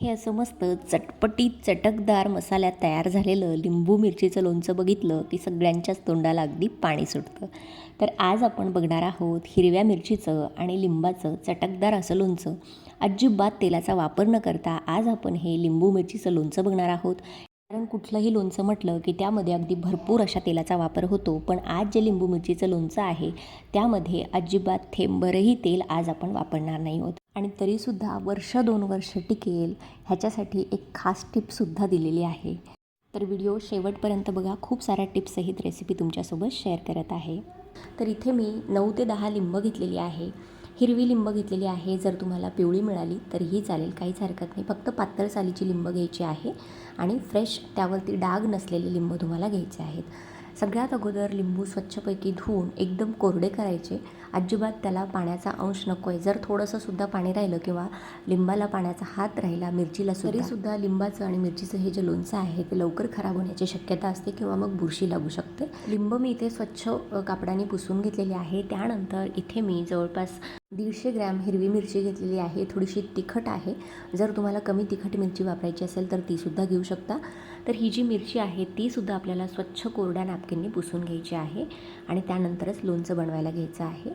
हे असं मस्त चटपटीत चटकदार मसाल्यात तयार झालेलं लिंबू मिरचीचं लोणचं बघितलं की सगळ्यांच्याच तोंडाला अगदी पाणी सुटतं. तर आज आपण बघणार आहोत हिरव्या मिरचीचं आणि लिंबाचं चटकदार असं लोणचं. अजिबात तेलाचा वापर न करता आज आपण हे लिंबू मिरचीचं लोणचं बघणार आहोत. कारण कुठलंही लोणचं म्हटलं की त्यामध्ये अगदी भरपूर अशा तेलाचा वापर होतो पण आज जे लिंबू मिरचीचं लोणचं आहे त्यामध्ये अजिबात थेंबरही तेल आज आपण वापरणार नाही आहोत. आणि तरीसुद्धा वर्ष दोन वर्ष टिकेल ह्याच्यासाठी एक खास टिपसुद्धा दिलेली आहे. तर व्हिडिओ शेवटपर्यंत बघा. खूप साऱ्या टिप्ससहित रेसिपी तुमच्यासोबत शेअर करत आहे. तर इथे मी नऊ ते दहा लिंब घेतलेली आहे. हिरवी लिंब घेतलेली आहे. जर तुम्हाला पिवळी मिळाली तरीही चालेल. काहीच हरकत नाही. फक्त पातळ सालीची लिंब घ्यायची आहे आणि फ्रेश त्यावरती डाग नसलेले लिंब तुम्हाला घ्यायचे आहेत. सगळ्यात अगोदर लिंबू स्वच्छपैकी धुवून एकदम कोरडे करायचे. अजिबात त्याला पाण्याचा अंश नको आहे जर थोडंसंसुद्धा पाणी राहिलं किंवा लिंबाला पाण्याचा हात राहिला मिरचीला तरीसुद्धा लिंबाचं आणि मिरचीचं हे जे लोणचं आहे ते लवकर खराब होण्याची शक्यता असते किंवा मग बुरशी लागू शकते. लिंब मी इथे स्वच्छ कापडाने पुसून घेतलेली आहे. त्यानंतर इथे मी जवळपास दीडशे ग्रॅम हिरवी मिरची घेतलेली आहे. थोडीशी तिखट आहे. जर तुम्हाला कमी तिखट मिरची वापरायची असेल तर तीसुद्धा घेऊ शकता. तर ही जी मिरची आहे तीसुद्धा आपल्याला स्वच्छ कोरड्या नॅपकिनने पुसून घ्यायची आहे आणि त्यानंतरच लोणचं बनवायला घ्यायचं आहे.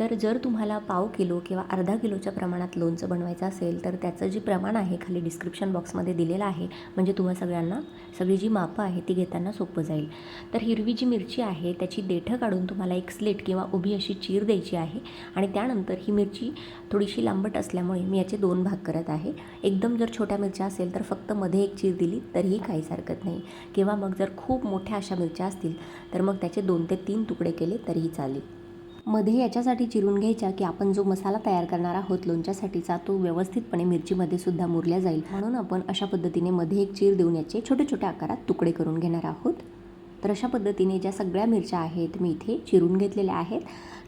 तर जर तुम्हाला पाव किलो किंवा अर्धा किलोच्या प्रमाणात लोणचं बनवायचं असेल तर त्याचं जे प्रमाण आहे खाली डिस्क्रिप्शन बॉक्समध्ये दिलेलं आहे. म्हणजे तुम्हा सगळ्यांना सगळी जी मापं आहे ती घेताना सोपं जाईल. तर हिरवी जी मिरची आहे त्याची देठं काढून तुम्हाला एक स्लेट किंवा उभी अशी चीर द्यायची आहे आणि त्यानंतर ही मिरची थोडीशी लांबट असल्यामुळे मी याचे दोन भाग करत आहे. एकदम जर छोट्या मिरच्या असेल तर फक्त मध्ये एक चीर दिली तरीही काहीच हरकत नाही. किंवा मग जर खूप मोठ्या अशा मिरच्या असतील तर मग त्याचे दोन ते तीन तुकडे केले तरीही चालेल. मध्ये याच्यासाठी चिरून घ्यायच्या की आपण जो मसाला तयार करणार आहोत लोणच्यासाठीचा तो व्यवस्थितपणे मिरचीमध्ये सुद्धा मुरल्या जाईल. म्हणून आपण अशा पद्धतीने मध्ये एक चीर देऊन याचे छोट्या छोट्या आकारात तुकडे करून घेणार आहोत. तर अशा पद्धतीने ज्या सगळ्या मिरच्या आहेत मी इथे चिरून घेतलेल्या आहेत.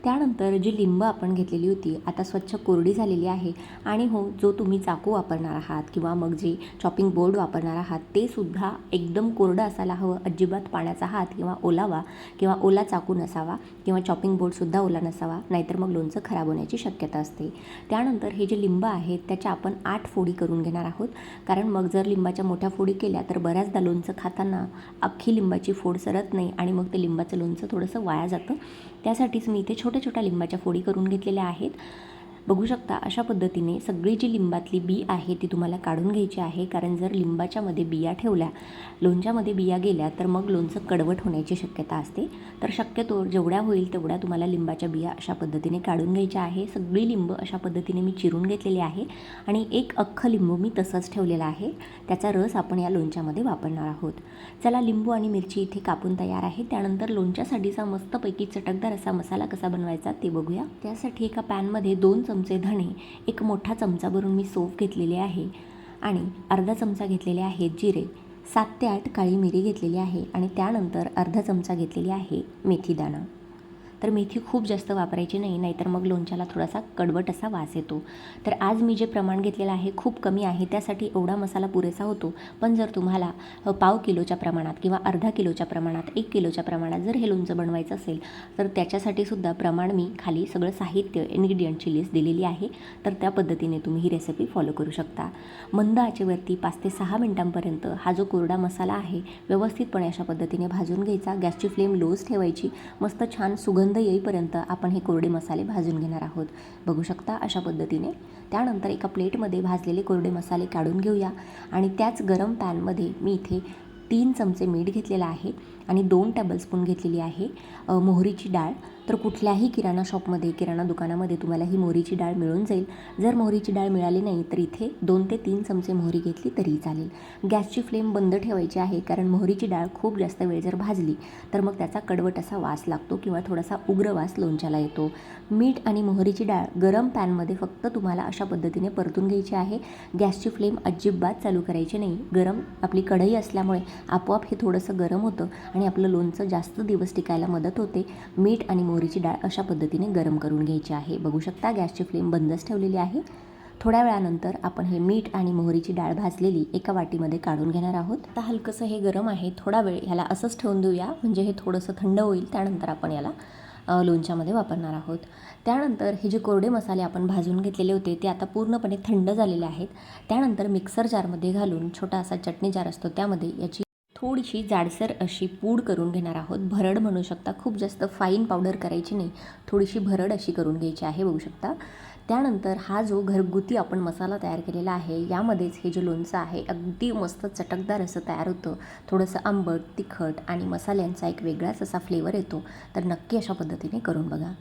त्यानंतर जी लिंब आपण घेतलेली होती आता स्वच्छ कोरडी झालेली आहे आणि हो जो तुम्ही चाकू वापरणार आहात किंवा मग जे चॉपिंग बोर्ड वापरणार आहात ते सुद्धा एकदम कोरडं असायला हवं. अजिबात पाण्याचा हात किंवा ओलावा किंवा ओला चाकू नसावा किंवा चॉपिंग बोर्डसुद्धा ओला नसावा नाहीतर मग लोणचं खराब होण्याची शक्यता असते. त्यानंतर हे जे लिंब आहेत त्याच्या आपण आठ फोडी करून घेणार आहोत. कारण मग जर लिंबाच्या मोठ्या फोडी केल्या तर बऱ्याचदा लोणचं खाताना अख्खी लिंबाची फोड सरत नाही आणि मग ते लिंबाचं लोणचं थोडंसं वाया जातं. त्यासाठीच मी इथे छोट्या छोट्या लिंबाच्या फोडी करून घेतलेल्या आहेत. बघू शकता अशा पद्धतीने सगळी जी लिंबातली बी आहे ती तुम्हाला काढून घ्यायची आहे. कारण जर लिंबाच्यामध्ये बिया ठेवल्या लोणच्यामध्ये बिया गेल्या तर मग लोणचं कडवट होण्याची शक्यता असते. तर शक्यतो जेवढ्या होईल तेवढ्या तुम्हाला लिंबाच्या बिया अशा पद्धतीने काढून घ्यायच्या आहे. सगळी लिंब अशा पद्धतीने मी चिरून घेतलेली आहे आणि एक अख्खं लिंबू मी तसंच ठेवलेलं आहे. त्याचा रस आपण या लोणच्यामध्ये वापरणार आहोत. चला लिंबू आणि मिरची इथे कापून तयार आहे. त्यानंतर लोणच्यासाठीचा मस्तपैकी चटकदार असा मसाला कसा बनवायचा ते बघूया. त्यासाठी एका पॅनमध्ये दोन चमचे धणे एक मोठा चमचा भरून मी सोफ घेतलेले आहे आणि अर्धा चमचा घेतलेले आहेत जिरे सात ते आठ काळी मिरी घेतलेली आहे आणि त्यानंतर अर्धा चमचा घेतलेली आहे मेथीदाणा. तर मेथी खूप जास्त वापरायची नाही नाहीतर मग लोणच्याला थोडासा कडवट असा वास येतो. तर आज मी जे प्रमाण घेतलेलं आहे खूप कमी आहे त्यासाठी एवढा मसाला पुरेसा होतो. पण जर तुम्हाला पाव किलोच्या प्रमाणात किंवा अर्धा किलोच्या प्रमाणात एक किलोच्या प्रमाणात जर हे लोणचं बनवायचं असेल तर त्याच्यासाठी सुद्धा प्रमाण मी खाली सगळं साहित्य इन्ग्रेडियंटची लिस्ट दिलेली आहे. तर त्या पद्धतीने तुम्ही ही रेसिपी फॉलो करू शकता. मंद आचेवरती पाच ते सहा मिनिटांपर्यंत हा जो कोरडा मसाला आहे व्यवस्थितपणे अशा पद्धतीने भाजून घ्यायचा. गॅसची फ्लेम लोच ठेवायची. मस्त छान सुगंध येईपर्यंत आपण हे कोरडे मसाले भाजून घेणार आहोत. बघू शकता अशा पद्धतीने. त्यानंतर एका प्लेटमध्ये भाजलेले कोरडे मसाले काढून घेऊया. आणि त्याच गरम पॅनमध्ये मी इथे तीन चमचे मीठ घेतलेलं आहे. आणि दोन टेबलस्पून घेतलेली आहे मोहरीची डाळ. तर कुठल्याही किराणा शॉपमध्ये किराणा दुकानामध्ये तुम्हाला ही मोहरीची डाळ मिळून जाईल. जर मोहरीची डाळ मिळाली नाही तर इथे दोन ते तीन चमचे मोहरी घेतली तरीही चालेल. गॅसची फ्लेम बंद ठेवायची आहे कारण मोहरीची डाळ खूप जास्त वेळ जर भाजली तर मग त्याचा कडवट असा वास लागतो किंवा थोडासा उग्र वास लोणच्याला येतो. मीठ आणि मोहरीची डाळ गरम पॅनमध्ये फक्त तुम्हाला अशा पद्धतीने परतून घ्यायची आहे. गॅसची फ्लेम अजिबात चालू करायची नाही. गरम आपली कढई असल्यामुळे आपोआप हे थोडंसं गरम होतं आणि आपलं लोणचं जास्त दिवस टिकायला मदत होते. मीठ आणि मोहरीची डाळ अशा पद्धतीने गरम करून घ्यायची आहे. बघू शकता गॅसची फ्लेम बंदच ठेवलेली आहे. थोड्या वेळानंतर आपण हे मीठ आणि मोहरीची डाळ भाजलेली एका वाटीमध्ये काढून घेणार आहोत. आता हलकंसं हे गरम आहे. थोडा वेळ ह्याला असंच ठेवून देऊया. म्हणजे हे थोडंसं थंड होईल. त्यानंतर आपण याला लोणच्यामध्ये वापरणार आहोत. त्यानंतर हे जे कोरडे मसाले आपण भाजून घेतलेले होते ते आता पूर्णपणे थंड झालेले आहेत. त्यानंतर मिक्सर जारमध्ये घालून छोटा असा चटणी जार असतो त्यामध्ये याची थोडीशी जाडसर अशी पूड करून घेणार आहोत. भरड म्हणू शकता खूप जास्त फाईन पावडर करायची नाही. थोडीशी भरड अशी करून घ्यायची आहे बघू शकता. त्यानंतर हा जो घरगुती आपण मसाला तयार केलेला आहे यामध्येच हे जे लोणचं आहे अगदी मस्त चटकदार असं तयार होतं. थोडंसं आंबट तिखट आणि मसाल्यांचा एक वेगळाच असा फ्लेवर येतो. तर नक्की अशा पद्धतीने करून बघा.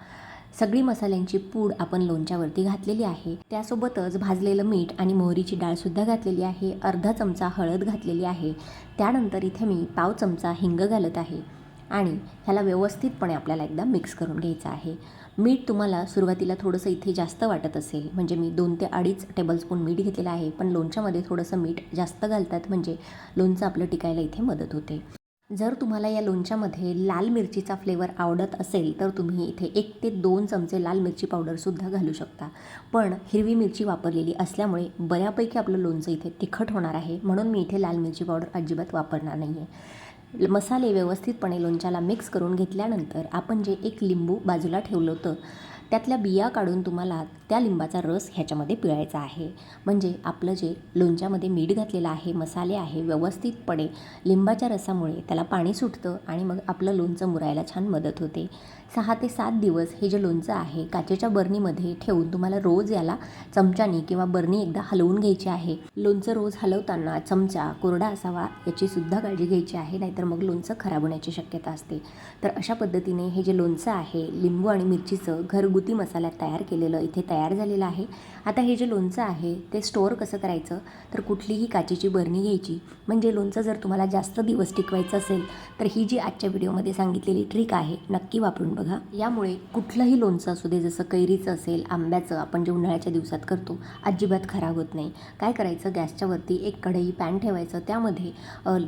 सगळी मसाल्यांची पूड आपण लोणच्यावरती घातलेली आहे. त्यासोबतच भाजलेलं मीठ आणि मोहरीची डाळसुद्धा घातलेली आहे. अर्धा चमचा हळद घातलेली आहे. त्यानंतर इथे मी पाव चमचा हिंग घालत आहे. आणि ह्याला व्यवस्थितपणे आपल्याला एकदा मिक्स करून घ्यायचं आहे. मीठ तुम्हाला सुरुवातीला थोडंसं इथे जास्त वाटत असेल म्हणजे मी दोन ते अडीच टेबलस्पून मीठ घेतलेलं आहे पण लोणच्यामध्ये थोडंसं मीठ जास्त घालतात म्हणजे लोणचं आपलं टिकायला इथे मदत होते. जर तुम्हाला या लोणच्यामध्ये लाल मिरचीचा फ्लेवर आवडत असेल तर तुम्ही इथे एक ते दोन चमचे लाल मिरची पावडरसुद्धा घालू शकता. पण हिरवी मिरची वापरलेली असल्यामुळे बऱ्यापैकी आपलं लोणचं इथे तिखट होणार आहे म्हणून मी इथे लाल मिरची पावडर अजिबात वापरणार नाही आहे मसाले व्यवस्थितपणे लोणच्याला मिक्स करून घेतल्यानंतर आपण जे एक लिंबू बाजूला ठेवलं होतं त्यातल्या बिया काढून तुम्हाला त्या लिंबाचा रस ह्याच्यामध्ये पिळायचा आहे. म्हणजे आपलं जे लोणच्यामध्ये मीठ घातलेलं आहे मसाले आहे व्यवस्थितपणे लिंबाच्या रसामुळे त्याला पाणी सुटतं आणि मग आपलं लोणचं मुरायला छान मदत होते. सहा ते सात दिवस हे जे लोणचं आहे काचेच्या बर्नीमध्ये ठेवून तुम्हाला रोज याला चमच्यानी किंवा बर्नी एकदा हलवून घ्यायची आहे. लोणचं रोज हलवताना चमचा कोरडा असावा याची सुद्धा काळजी घ्यायची आहे नाहीतर मग लोणचं खराब होण्याची शक्यता असते. तर अशा पद्धतीने हे जे लोणचं आहे लिंबू आणि मिरचीचं घरगुती मसाल्यात तयार केलेलं इथे तयार झालेलं आहे. आता हे जे लोणचं आहे ते स्टोअर कसं करायचं? तर कुठलीही काचेची बरणी घ्यायची. म्हणजे लोणचं जर तुम्हाला जास्त दिवस टिकवायचं असेल तर ही जी आजच्या व्हिडिओमध्ये सांगितलेली ट्रिक आहे नक्की वापरून बघा. यामुळे कुठलंही लोणचं असू दे जसं कैरीचं असेल आंब्याचं आपण जे उन्हाळ्याच्या दिवसात करतो अजिबात खराब होत नाही. काय करायचं? गॅसच्या वरती एक कढई पॅन ठेवायचं. त्यामध्ये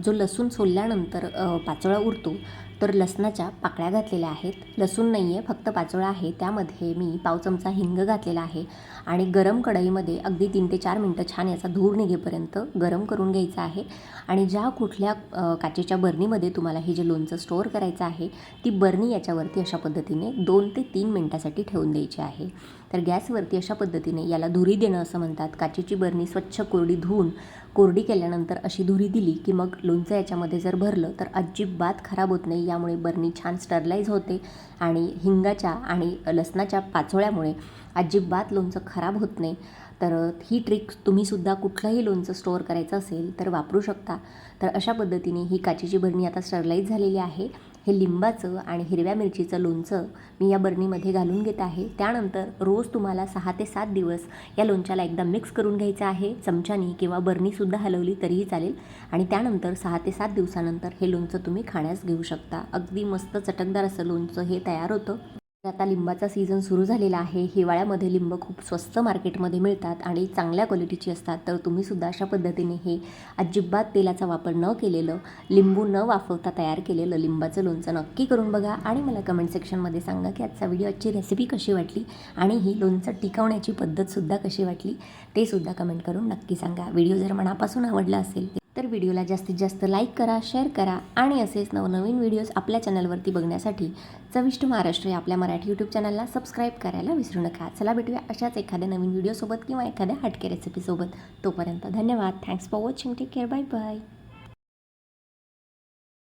जो लसूण सोलल्यानंतर पाचोळा उरतो तर लसणाच्या पाकळ्या घातलेल्या आहेत. लसूण नाही आहे फक्त पाचोळा आहे. त्यामध्ये मी पाव चमचा हिंग घातलेला आहे आणि गरम कढईमध्ये अगदी तीन ते चार मिनटं छान याचा धूर निघेपर्यंत गरम करून घ्यायचा आहे. आणि ज्या कुठल्या काचेच्या बरणीमध्ये तुम्हाला हे जे लोणचं स्टोअर करायचं आहे ती बरणी याच्यावरती अशा पद्धतीने दोन ते तीन मिनटासाठी ठेवून द्यायची आहे. तर गॅसवरती अशा पद्धतीने याला धुरी देणं असं म्हणतात. काचेची बरणी स्वच्छ कोरडी धुवून कोरडी केल्यानंतर अशी धुरी दिली की मग लोणचं याच्यामध्ये जर भरलं तर अजिबात खराब होत नाही. यामुळे बरणी छान स्टरलाईज होते आणि हिंगाच्या आणि लसणाच्या पाचोळ्यामुळे अजिबात लोणचं खराब होत नाही. तर ही ट्रिक तुम्हीसुद्धा कुठलंही लोणचं स्टोअर करायचं असेल तर वापरू शकता. तर अशा पद्धतीने ही काचेची बरणी आता स्टरलाईज झालेली आहे. हे लिंबाचं आणि हिरव्या मिरचीचं लोणचं मी या बरणीमध्ये घालून घेत आहे. त्यानंतर रोज तुम्हाला सहा ते सात दिवस या लोणच्याला एकदा मिक्स करून घ्यायचं आहे. चमच्यानी किंवा बरणीसुद्धा हलवली तरीही चालेल. आणि त्यानंतर सहा ते सात दिवसानंतर हे लोणचं तुम्ही खाण्यास घेऊ शकता. अगदी मस्त चटकदार असं लोणचं हे तयार होतं. आता लिंबाचा सीझन सुरू झालेला आहे. हिवाळ्यामध्ये लिंब खूप स्वस्त मार्केटमध्ये मिळतात आणि चांगल्या क्वालिटीची असतात. तर तुम्हीसुद्धा अशा पद्धतीने हे अजिबात तेलाचा वापर न केलेलं लिंबू न वाफवता तयार केलेलं लिंबाचं लोणचं नक्की करून बघा आणि मला कमेंट सेक्शनमध्ये सांगा की आजचा व्हिडिओची रेसिपी कशी वाटली आणि ही लोणचं टिकवण्याची पद्धतसुद्धा कशी वाटली ते सुद्धा कमेंट करून नक्की सांगा. व्हिडिओ जर मनापासून आवडला असेल तर व्हिडिओला जास्तीत जास्त लाईक करा शेअर करा आणि असेच नवनवीन व्हिडिओज आपल्या चॅनलवरती बघण्यासाठी चविष्ट महाराष्ट्र या आपल्या मराठी यूट्यूब चॅनलला सबस्क्राईब करायला विसरू नका. चला भेटूया अशाच एखाद्या नवीन व्हिडिओसोबत किंवा एखाद्या हटके रेसिपीसोबत तोपर्यंत धन्यवाद. Thanks for watching take care bye bye